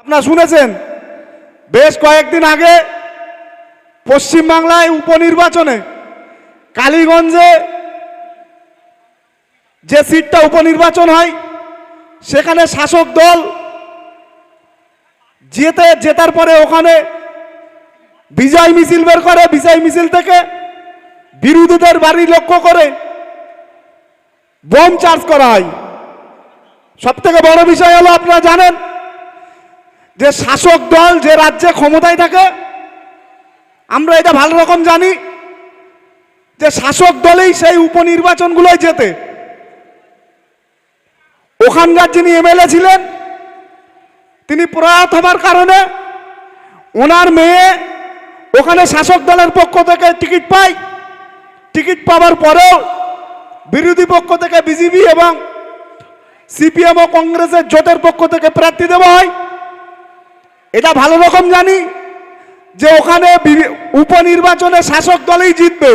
আপনারা শুনেছেন, বেশ কয়েকদিন আগে পশ্চিমবাংলায় উপনির্বাচনে কালীগঞ্জে যে সিটটা উপনির্বাচন হয়, সেখানে শাসক দল যেতে, জেতার পরে ওখানে বিজয় মিছিল বের করে, বিজয় মিছিল থেকে বিরোধীদের বাড়ি লক্ষ্য করে বোম চার্জ করা হয়। সব থেকে বড় বিষয় হলো, আপনারা জানেন যে শাসক দল যে রাজ্যে ক্ষমতায় থাকে, আমরা এটা ভালো রকম জানি, যে শাসক দলেই সেই উপনির্বাচনগুলোয় যেতে ওখানকার যিনি এমএলএ ছিলেন, তিনি প্রয়াত হবার কারণে ওনার মেয়ে ওখানে শাসক দলের পক্ষ থেকে টিকিট পায়। টিকিট পাওয়ার পরেও বিরোধী পক্ষ থেকে বিজেপি এবং সিপিএম ও কংগ্রেসের জোটের পক্ষ থেকে প্রার্থী দেওয়া হয়। এটা ভালো রকম জানি যে ওখানে উপনির্বাচনে শাসক দলেই জিতবে।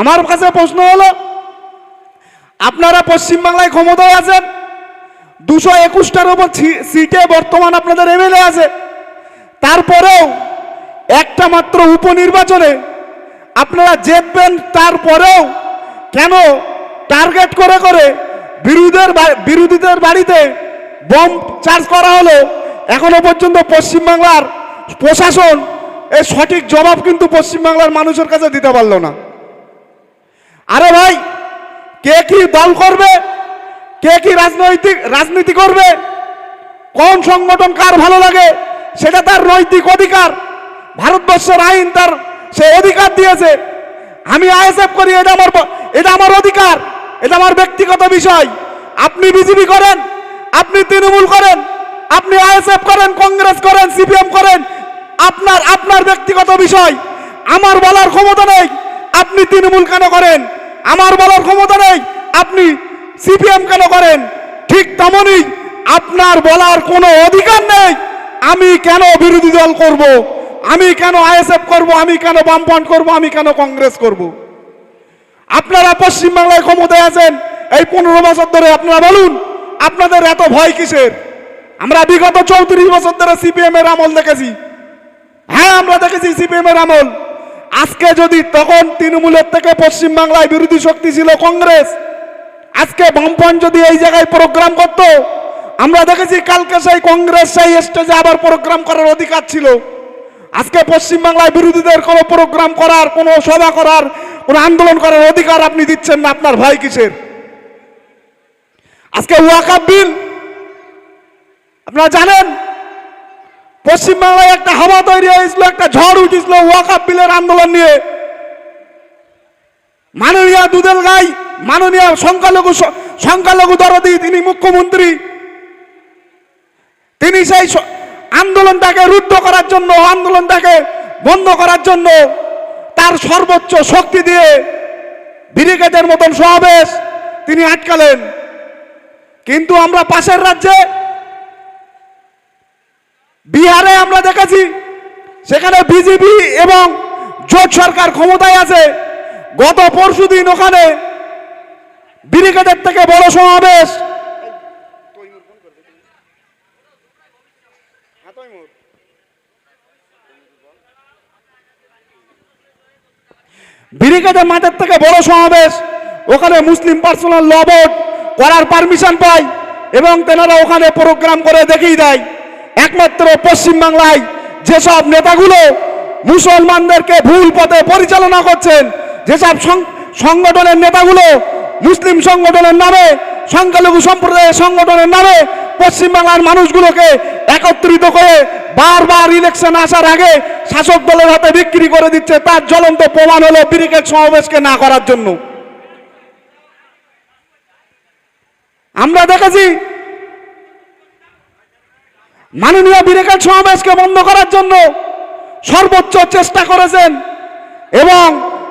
আমার কাছে প্রশ্ন হলো, আপনারা পশ্চিমবাংলায় ক্ষমতায় আছেন, দুশো একুশটার ওপর সিটে বর্তমান আপনাদের এমএলএ আছে, তারপরেও একটা মাত্র উপনির্বাচনে আপনারা জিতবেন, তারপরেও কেন টার্গেট করে করে বিরোধীদের বিরোধীদের বাড়িতে বোম চার্জ করা হলো? এখনও পর্যন্ত পশ্চিমবাংলার প্রশাসন এর সঠিক জবাব কিন্তু পশ্চিমবাংলার মানুষের কাছে দিতে পারল না। আরে ভাই, কে কি দল করবে? কে কি রাজনৈতিক, রাজনীতি করবে? কোন সংগঠন কার ভালো লাগে? সেটা তার নৈতিক অধিকার। ভারতবর্ষের আইন তার সে অধিকার দিয়েছে। আমি আইএসএফ করি, এটা আমার এটা আমার অধিকার, এটা আমার ব্যক্তিগত বিষয়। আপনি বিজেপি করেন, আপনি তৃণমূল করেন আপনি আইএসএফ করেন, কংগ্রেস করেন, সিপিএম করেন, আপনার আপনার ব্যক্তিগত বিষয়। আমার বলার ক্ষমতা নেই, আপনি তৃণমূল কেন করেন? আমার বলার ক্ষমতা নেই, আপনি সিপিএম কেন করেন? ঠিক তেমনই আপনার বলার কোনো অধিকার নেই, আমি কেন বিরোধী দল করব? আমি কেন আইএসএফ করব? আমি কেন বামফ্রন্ট করব? আমি কেন কংগ্রেস করব? আপনারা পশ্চিমবাংলায় ক্ষমতায় আছেন, এই পনেরো বছর ধরে আপনারা বলুন, আপনাদের এত ভয় কিসের? আমরা বিগত চৌত্রিশ বছর ধরে সিপিএম এর আমল দেখেছি। হ্যাঁ আমরা দেখেছি সিপিএম এর আমল। আজকে যদি তখন তৃণমূলের থেকে পশ্চিমবাংলায় বিরোধী শক্তি ছিল কংগ্রেস, আজকে বামপন যদি এই জায়গায় প্রোগ্রাম করত, আমরা দেখেছি কালকে সেই কংগ্রেস সেই স্টেজে আবার প্রোগ্রাম করার অধিকার ছিল। আজকে পশ্চিমবাংলায় বিরোধীদের কোনো প্রোগ্রাম করার, কোনো সভা করার, কোনো আন্দোলন করার অধিকার আপনি দিচ্ছেন না। আপনার ভয় কিসের? আজকে ওয়াকাব বিল আপনারা জানেন পশ্চিমবাংলায় একটা হাওয়া তৈরি হয়েছিল, একটা ঝড় উঠেছিল ওয়াকাব বিলের আন্দোলন নিয়ে। মাননীয় দুদেল গাই, মাননীয় সংখ্যালঘু সংখ্যালঘু দরদি, তিনি মুখ্যমন্ত্রী। তিনি সেই আন্দোলনটাকে রুদ্ধ করার জন্য, আন্দোলনটাকে বন্ধ করার জন্য তার সর্বোচ্চ শক্তি দিয়ে ব্রিগেডের মতন সমাবেশ তিনি আটকালেন। কিন্তু আমরা পাশের রাজ্যে বিহারে আমরা দেখেছি, সেখানে বিজেপি এবং জোট সরকার ক্ষমতায় আছে। গত পরশুদিন ওখানে ব্রিগেডের থেকে বড় সমাবেশ। ব্রিগেডের মাঠের থেকে বড় সমাবেশ, ওখানে মুসলিম পার্সোনাল ল বোর্ড করার পারমিশন পায় এবং তেনারা ওখানে প্রোগ্রাম করে দেখিয়ে দেয়। একমাত্র পশ্চিমবাংলায় যেসব নেতাগুলো মুসলমানদেরকে ভুল পথে পরিচালনা করছেন, যেসব সংগঠনের নেতাগুলো মুসলিম সংগঠনের নামে, সংখ্যালঘু সম্প্রদায়ের সংগঠনের নামে পশ্চিমবাংলার মানুষগুলোকে একত্রিত করে বারবার ইলেকশন আসার আগে শাসক দলের হাতে বিক্রি করে দিচ্ছে, তার জ্বলন্ত প্রমাণ হলো ব্রিগেড সমাবেশকে না করার জন্য। আমরা দেখেছি মাননীয় ব্রিগেড সমাবেশকে বন্ধ করার জন্য সর্বোচ্চ চেষ্টা করেছেন এবং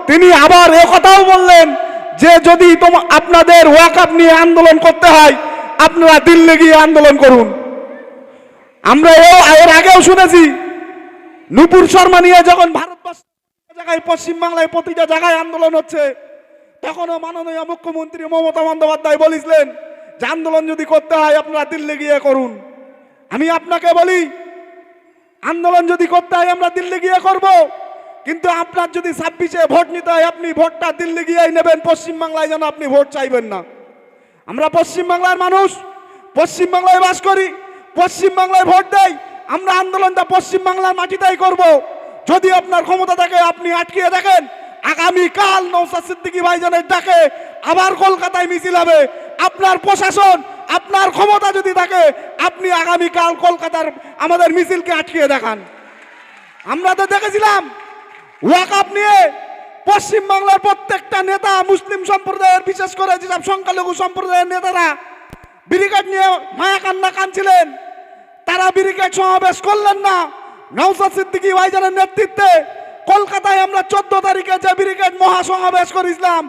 তিনি আবার কথাও বললেন যে যদি আপনাদের ওয়াকআপ নিয়ে আন্দোলন করতে হয়, আপনারা দিল্লি গিয়ে আন্দোলন করুন। আমরা এও, এর আগেও শুনেছি, নুপুর শর্মা নিয়ে যখন ভারতবর্ষ জায়গায়, পশ্চিমবাংলায় প্রতিটা জায়গায় আন্দোলন হচ্ছে, তখনও মাননীয় মুখ্যমন্ত্রী মমতা বন্দ্যোপাধ্যায় বলেছিলেন যে আন্দোলন যদি করতে হয়, আপনারা দিল্লি গিয়ে করুন। আমি আপনাকে বলি, আন্দোলন যদি করতে হয় আমরা দিল্লি গিয়ে করব, কিন্তু আপনার যদি ছাব্বিশে ভোট নিতে হয় আপনি ভোটটা দিল্লি গিয়েই নেবেন, পশ্চিমবাংলায় যেন আপনি ভোট চাইবেন না। আমরা পশ্চিমবাংলার মানুষ, পশ্চিমবাংলায় বাস করি, পশ্চিমবাংলায় ভোট দেয় আমরা আন্দোলনটা পশ্চিমবাংলার মাটিতেই করব। যদি আপনার ক্ষমতা থাকে, আপনি আটকিয়ে দেখেন আগামী কাল নৌসাদ সিদ্দিকী ভাইজানের ডাকে আবার কলকাতায় মিছিল হবে। আপনার প্রশাসন আপনার ক্ষমতা যদি থাকে, আপনি আগামী কাল কলকাতার আমাদের মিছিলকে আটকিয়ে দেখান। আমরা তো দেখেছিলাম ওয়াকআপ নিয়ে পশ্চিমবাংলার প্রত্যেকটা নেতা মুসলিম সম্প্রদায়ের, বিশেষ করে যেসব সংখ্যালঘু সম্প্রদায়ের নেতারা ব্রিগেড নিয়ে মায়া কান্না কানছিলেন তারা ব্রিগেড সমাবেশ করলেন না। নওসাদ সিদ্দিকী ভাইজানের নেতৃত্বে কলকাতায় আমরা চোদ্দ তারিখে যে ব্রিগেড মহাসমাবেশ করেছিলাম,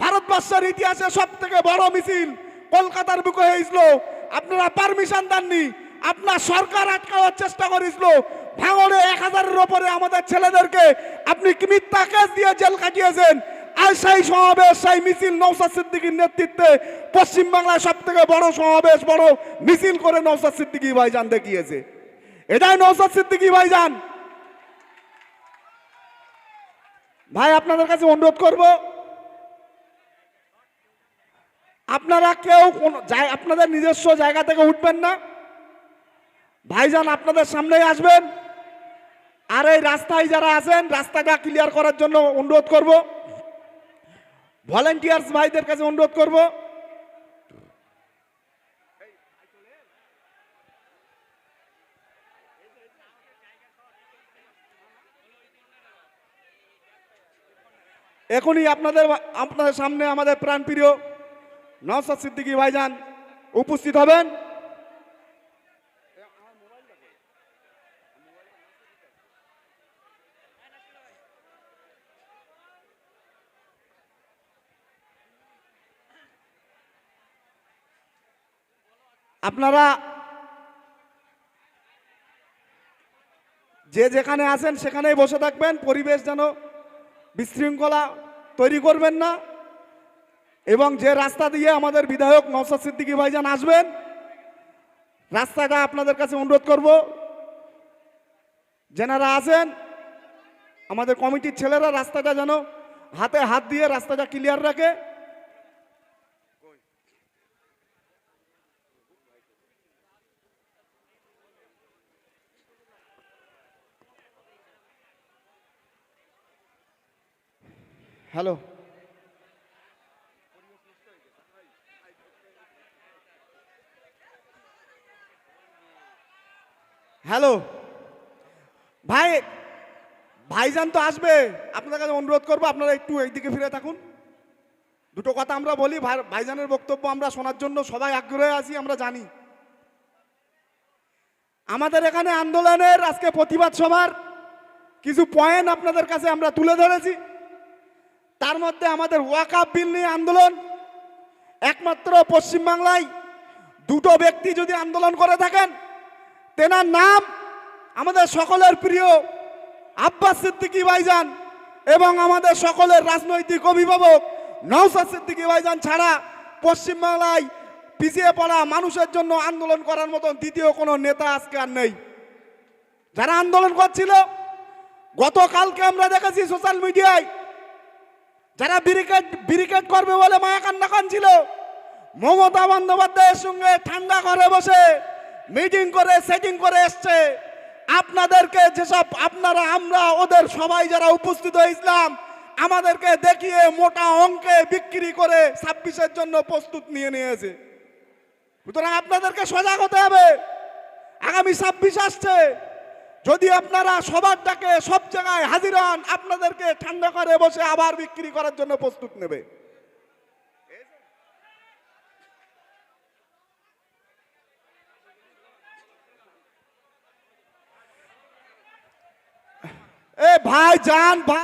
ভারতবর্ষের ইতিহাসে সব থেকে বড় মিছিল কলকাতার বুকে হয়েছিল। আপনারা পারমিশন দেননি। আপনার সরকার আটকানোর চেষ্টা করেছিল। ভাঙড়ে এক হাজারের ওপরে আমাদের ছেলেদেরকে আপনি মিথ্যা কেস দিয়ে জেল কাটিয়েছেন আর সেই সমাবেশ, সেই মিছিল নৌসাদ সিদ্দিকীর নেতৃত্বে পশ্চিমবাংলায় সব থেকে বড় সমাবেশ, বড় মিছিল করে নৌসাদ সিদ্দিকী ভাইজান দেখিয়েছে। এটাই নৌসাদ সিদ্দিকী ভাইজান। ভাই, আপনাদের কাছে অনুরোধ করব আপনারা কেউ কোন আপনাদের নিজস্ব জায়গা থেকে উঠবেন না। ভাইজান আপনাদের সামনেই আসবেন। আর এই রাস্তায় যারা আছেন, রাস্তাটা ক্লিয়ার করার জন্য অনুরোধ করব। ভলেন্টিয়ার্স ভাইদের কাছে অনুরোধ করব। এখনই আপনাদের আপনাদের সামনে আমাদের প্রাণপ্রিয় নওসাদ সিদ্দিকী ভাইজান উপস্থিত হবেন। আপনারা যে যেখানে আছেন সেখানেই বসে থাকবেন, পরিবেশ যেন বিশৃঙ্খলা তৈরি করবেন না। এবং যে রাস্তা দিয়ে আমাদের বিধায়ক নওসাদ সিদ্দিকী ভাইজান আসবেন, রাস্তাটা আপনাদের কাছে অনুরোধ করব। যেনারা আছেন, আমাদের কমিটির ছেলেরা রাস্তাটা যেন হাতে হাত দিয়ে রাস্তাটা ক্লিয়ার রাখে। হ্যালো। হ্যালো। ভাই, ভাইজান তো আসবে। আপনাদের কাছে অনুরোধ করব, আপনারা একটু এইদিকে ফিরে থাকুন। দুটো কথা আমরা বলি ভাইজানের বক্তব্য আমরা শোনার জন্য সবাই আগ্রহে আছি, আমরা জানি। আমাদের এখানে আন্দোলনের আজকে প্রতিবাদ সভার কিছু পয়েন্ট আপনাদের কাছে আমরা তুলে ধরেছি। তার মধ্যে আমাদের ওয়াকাপ বিল নিয়ে আন্দোলন। একমাত্র পশ্চিমবাংলায় দুটো ব্যক্তি যদি আন্দোলন করে থাকেন তেনার নাম আমাদের সকলের প্রিয় আব্বাস সিদ্দিকী ভাইজান এবং আমাদের সকলের রাজনৈতিক অভিভাবক নওসাদ সিদ্দিকী ভাইজান ছাড়া পশ্চিমবাংলায় পিছিয়ে পড়া মানুষের জন্য আন্দোলন করার মতন দ্বিতীয় কোনো নেতা আজকে আর নেই। যারা আন্দোলন করছিল, গতকালকে আমরা দেখেছি সোশ্যাল মিডিয়ায় যারা ব্রিকেট ব্রিকেট করবে বলে মায়া কান্না কানছিল মমতা বন্দ্যোপাধ্যায়ের সঙ্গে ঠান্ডা ঘরে বসে মিটিং করে সেটিং করে এসছে। আপনাদেরকে যেসব, আপনারা, আমরা, ওদের সবাই যারা উপস্থিত হয়েছিলাম, আমাদেরকে দেখিয়ে মোটা অঙ্কে বিক্রি করে ছাব্বিশের জন্য প্রস্তুত নিয়ে নিয়েছে। সুতরাং আপনাদেরকে সজাগ হতে হবে। আগামী ছাব্বিশ আসছে। যদি আপনারা সবার ডাকে সব জায়গায় হাজির হন, আপনাদেরকে ঠান্ডা করে বসে আবার বিক্রি করার জন্য প্রস্তুত নেবে। এ ভাই যান ভাই